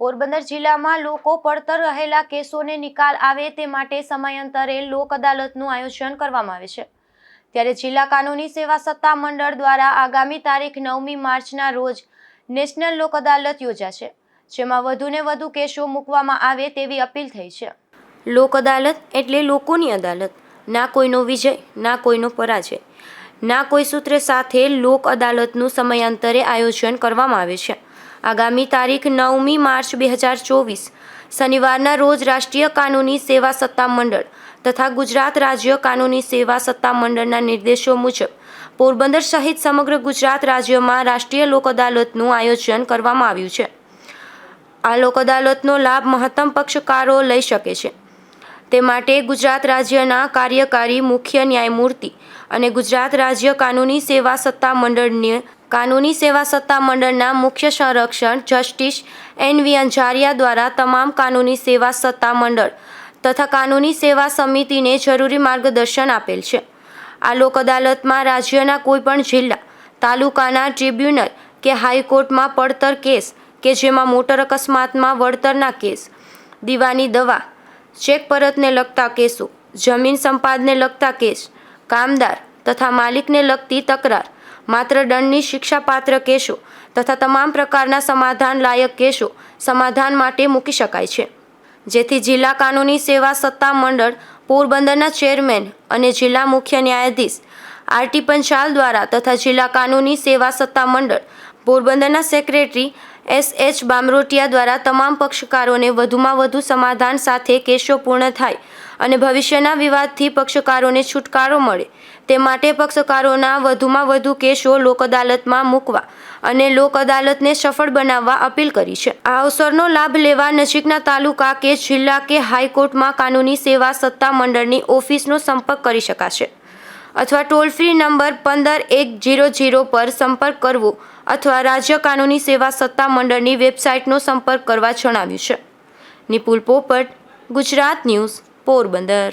પોરબંદર જિલ્લામાં લોકો પડતર રહેલા કેસોને નિકાલ આવે તે માટે સમયાંતરે લોક અદાલતનું આયોજન કરવામાં આવે છે. ત્યારે જિલ્લા કાનૂની સેવા સત્તા મંડળ દ્વારા આગામી તારીખ નવમી માર્ચના રોજ નેશનલ લોક અદાલત યોજાશે જેમાં વધુને વધુ કેસો મૂકવામાં આવે તેવી અપીલ થઈ છે. લોક અદાલત એટલે લોકોની અદાલત, ના કોઈનો વિજય, ના કોઈનો પરાજય. ના કોઈ સૂત્ર સાથે લોક અદાલતનું સમયાંતરે આયોજન કરવામાં આવે છે. આગામી તારીખ નવમી માર્ચ બે હજાર ચોવીસ. શનિવારના રોજ રાષ્ટ્રીય કાનૂની સેવા સત્તા મંડળ તથા ગુજરાત રાજ્ય કાનૂની સેવા સત્તા મંડળના નિર્દેશો મુજબ પોરબંદર સહિત સમગ્ર ગુજરાત રાજ્યમાં રાષ્ટ્રીય લોક અદાલતનું આયોજન કરવામાં આવ્યું છે. આ લોક અદાલતનો લાભ મહત્તમ પક્ષકારો લઈ શકે છે. તે માટે ગુજરાત રાજ્યના કાર્યકારી મુખ્ય ન્યાયમૂર્તિ અને ગુજરાત રાજ્ય કાનૂની સેવા સત્તા મંડળને કાનૂની સેવા સત્તા મંડળના મુખ્ય સંરક્ષણ જસ્ટિસ એન વી અંજારિયા દ્વારા તમામ કાનૂની સેવા સત્તામંડળ તથા કાનૂની સેવા સમિતિને જરૂરી માર્ગદર્શન આપેલ છે. આ લોક અદાલતમાં રાજ્યના કોઈપણ જિલ્લા, તાલુકાના ટ્રિબ્યુનલ કે હાઈકોર્ટમાં પડતર કેસ કે જેમાં મોટર અકસ્માતમાં વળતરના કેસ, દીવાની દવા, ચેક પરતને લગતા કેસો, જમીન સંપાદને લગતા કેસ, કામદાર તથા માલિકને લગતી તકરાર. માત્ર દંડની શિક્ષાપાત્ર કેસો તથા તમામ પ્રકારના સમાધાન લાયક કેસો સમાધાન માટે મૂકી શકાય છે. જેથી જિલ્લા કાનૂની સેવા સત્તા મંડળ, પોરબંદરના ચેરમેન અને જિલ્લા મુખ્ય ન્યાયાધીશ આરટી પંચાલ દ્વારા તથા જિલ્લા કાનૂની સેવા સત્તા મંડળ પોરબંદરના સેક્રેટરી એસ એચ બામરોટિયા દ્વારા તમામ પક્ષકારોને વધુમાં વધુ સમાધાન સાથે કેસો પૂર્ણ થાય અને ભવિષ્યના વિવાદથી પક્ષકારોને છુટકારો મળે, તે માટે પક્ષકારોના વધુમાં વધુ કેસો લોક અદાલતમાં મૂકવા અને લોક અદાલતને સફળ બનાવવા અપીલ કરી છે. આ અવસરનો લાભ લેવા નજીકના તાલુકા કે જિલ્લા કે હાઈકોર્ટમાં કાનૂની સેવા સત્તા મંડળની ઓફિસનો સંપર્ક કરી શકાશે. અથવા ટોલ ફ્રી નંબર પંદર એક જીરો જીરો પર સંપર્ક કરવો અથવા રાજ્ય કાનૂની સેવા સત્તા મંડળની વેબસાઇટનો સંપર્ક કરવા જણાવ્યું છે. નિપુલ પોપટ, ગુજરાત ન્યૂઝ, પોરબંદર.